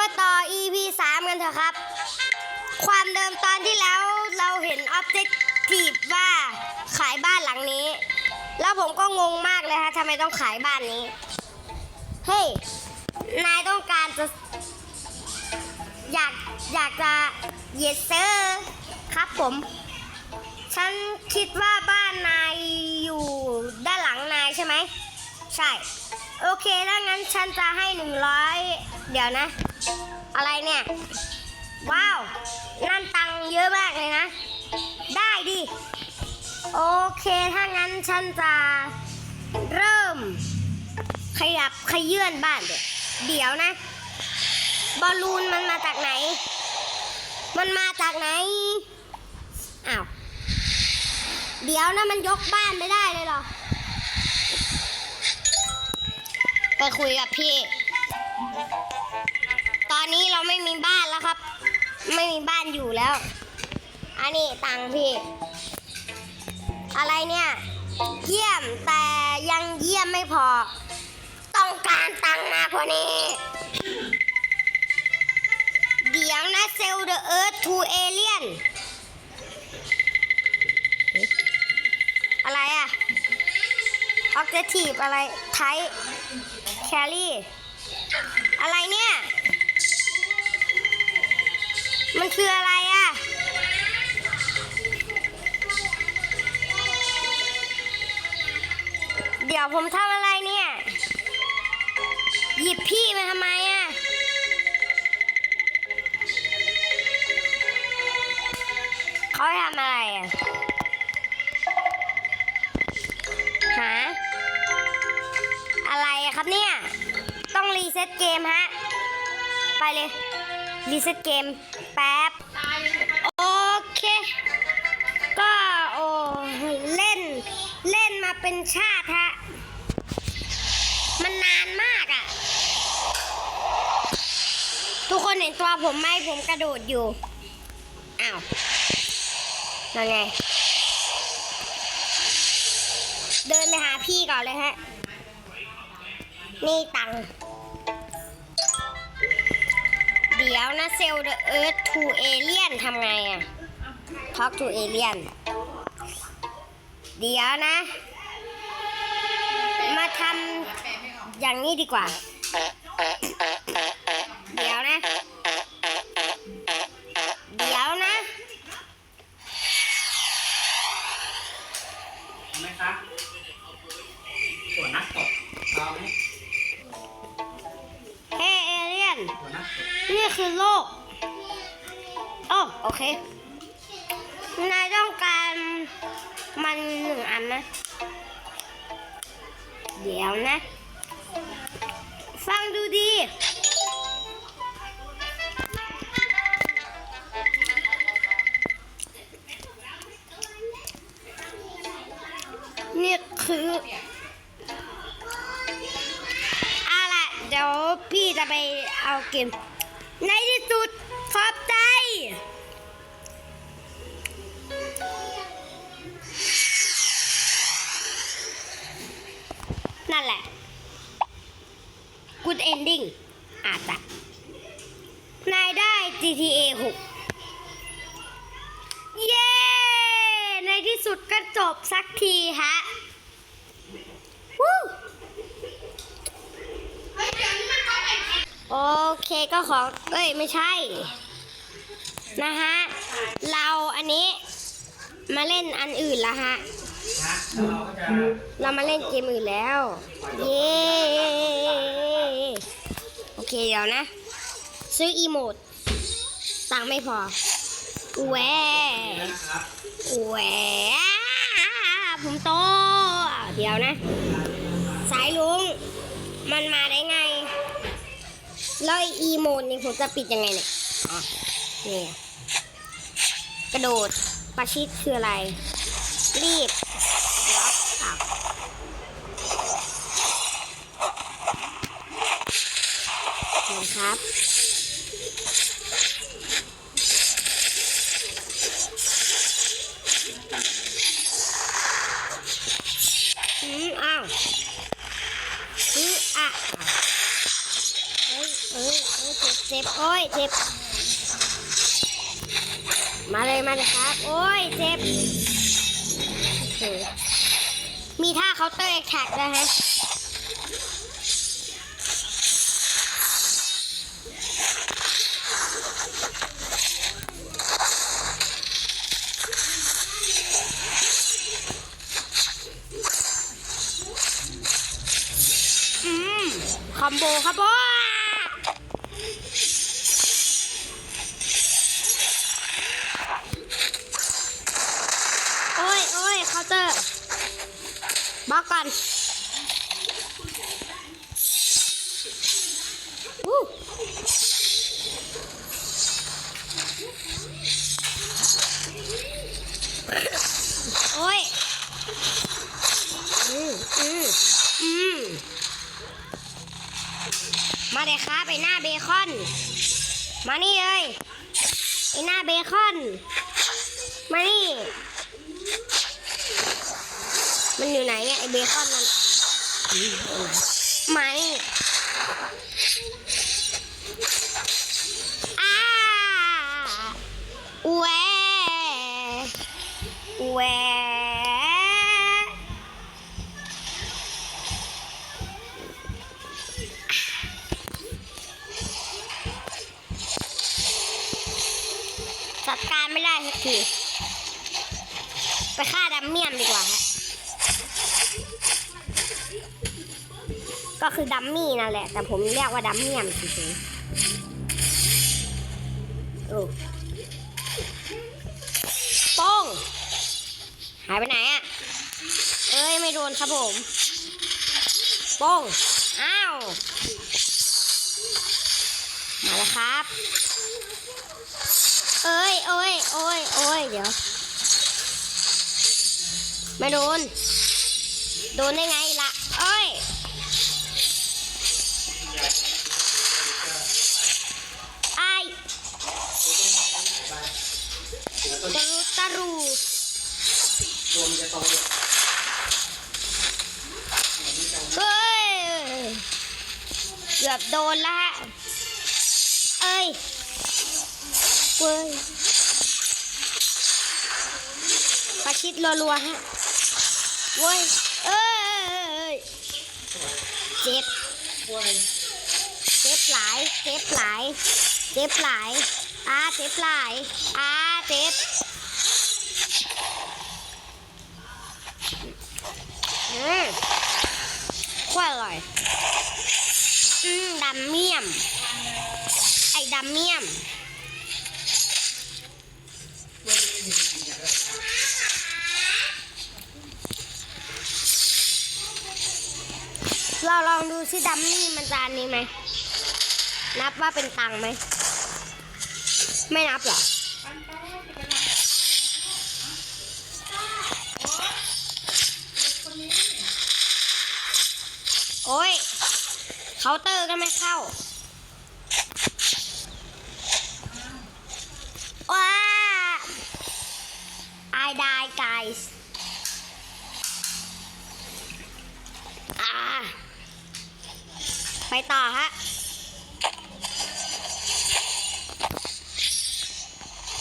มาต่อ EP 3 กันเถอะครับ ความเดิมตอนที่แล้วเราเห็น Objective ว่าขายบ้านหลังนี้ แล้วผมก็งงมากเลยฮะทำไมต้องขายบ้านนี้ เฮ้ย นายต้องการจะ อยากอยากจะ yes sir ครับผม ฉันคิดว่าบ้านนายอยู่ด้านหลังนายใช่ไหม ใช่ โอเคถ้างั้นฉันจะให้หนึ่งร้อยเดี๋ยวนะ อะไรเนี่ย ว้าวนั่นตังเยอะมากเลยนะ ได้ดิ โอเค ถ้างั้นฉันจะเริ่ม ขยับขยื่นบ้านเดี๋ยวเดี๋ยวนะ บอลลูนมันมาจากไหน มันมาจากไหน อ้าว เดี๋ยวนะมันยกบ้านไม่ได้เลยเหรอ ไปคุยกับพี่ อนนี้เราไม่มีบ้านแล้วครับ ไม่มีบ้านอยู่แล้ว อันนี้ตังค์พี่ อะไรเนี่ย เยี่ยมแต่ยังเยี่ยมไม่พอ ต้องการตังค์มากกว่านี้ เดี๋ยวนะ sell the earth to alien อะไรอะ objective อะไร type carry อะไรเนี่ย มันคืออะไรอะเดี๋ยวผมทำอะไรเนี่ย หยิบพี่มาทำไมอะเขาทำอะไรอะหา อะไรครับเนี่ย ต้องรีเซ็ตเกมฮะ ไปเลย รีเซ็ตเกมแป๊บ โอเค ก็โอ้เล่น เล่นมาเป็นชาติฮะ มันนานมากอะทุกคนเห็นตัวผมไหมผมกระโดดอยู่ อ้าวนั่นไง เดินไปหาพี่ก่อนเลยฮะ นี่ตังค์ เดี๋ยวนะเซล the earth to alien ทำไงอะ talk to alien เดี๋ยวนะ มาทำอย่างนี้ดีกว่า เดี๋ยวนะ เดี๋ยวนะไหมครับส่วนนักตกเอาไหม นี่คือโลกโอ้โอเคนายต้องการมันหนึ่งอันนะ เดี๋ยวนะ ฟังดูดี กมในที่สุดขอบใจ นั่นแหละ good ending อาจจะนายได้ GTA 6 เย้ ในที่สุดก็จบสักทีฮะวู้ โอเคก็ขอเอ้ยไม่ใช่ นะฮะ เราอันนี้มาเล่นอันอื่นละฮะ เรามาเล่นเกมอื่นแล้ว เย้โอเคเดี๋ยวนะ ซื้ออีโมดตังไม่พอแหวแหวผมโต เดี๋ยวนะ สายลุง มันมาได้ไง แล้วไอ้อีโมดนี่ผมจะปิดยังไงเนี่ยอ๋อนี่กระโดดประชิดคืออะไร รีบล็อกอะนี่ครับ อืมอ้าวอืออะ เจ็บ โอ้ย เจ็บ มาเลย มาเลยครับ โอ้ย เจ็บ มีท่าเคาน์เตอร์แอคแท็กด้วยฮะอืมคอมโบครับว้าโอ้ยโอ้ยเคาน์เตอร์บล็ อกก่อนวู้โอ้ย อืมอืมอืมมาเลยครับไอหน้าเบคอน มานี่เลยไอหน้าเบคอน มานี่ มันอยู่ไหน เนี่ยไอเบคอนมันอืมเอามานี่อ้าแหวแหวจัดการไม่ได้สักทีไปฆ่าดัมเมียมดีกว่าฮะ ก็คือดัมมี่นั่นแหละ แต่ผมเรียกว่าดัมเมียมเฉยๆโอ้โป้งหายไปไหนอะเอ้ย ไม่โดนครับผมโป้งอ้าว มาแล้วครับ เอ้ยโอ้ยโอ้ยโอ้ยเดี๋ยว ไม่โดน โดนได้ไง รวมจะโตเฮ้ยเกือบโดนละฮะเอ้ยเว้ยประชิดรัวๆฮะเว้ยเอ้ยเจ็บเจ็บหลายเจ็บหลายเจ็บหลายอาเจ็บหลายอาเจ็บอืมโคตรอร่อย อืมดำเมี่ยม ไอ้ดำเมี่ยม เราลองดูซิดัมมี่มันจานนี้ไหม นับว่าเป็นตังไหม ไม่นับหรอ โอ้ย เคาน์เตอร์ก็ไม่เข้า ว้า I die guys อ่าไปต่อฮะ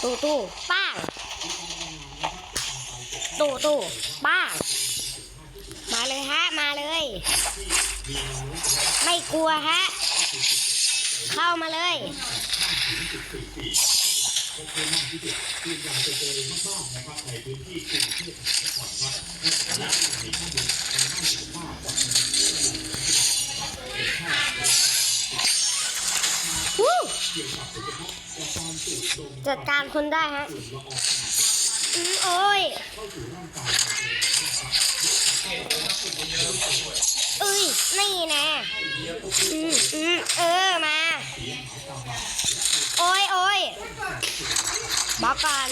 ตู้ตู้ป้างตู้ตู้ป้าง มาเลยฮะ มาเลย ไม่กลัวฮะ เข้ามาเลยจัดการคนได้ฮะ อืมโอ้ย เอ้ย นี่แน่อืมอืมเออ มา โอ้ยโอ้ยบล็อกก่อน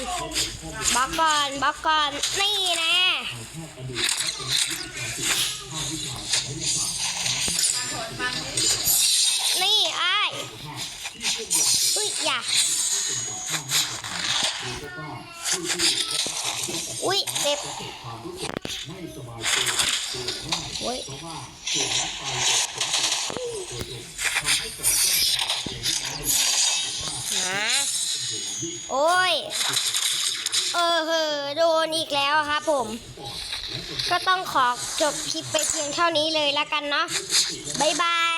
บล็อกก่อนบล็อกก่อน นี่แน่นี่ไอ้อุ้ย อย่า โอ้ย เออเหอโดนอีกแล้วครับผม ก็ต้องขอจบคลิปไปเพียงเท่านี้เลยละกันเนาะ บ๊ายบาย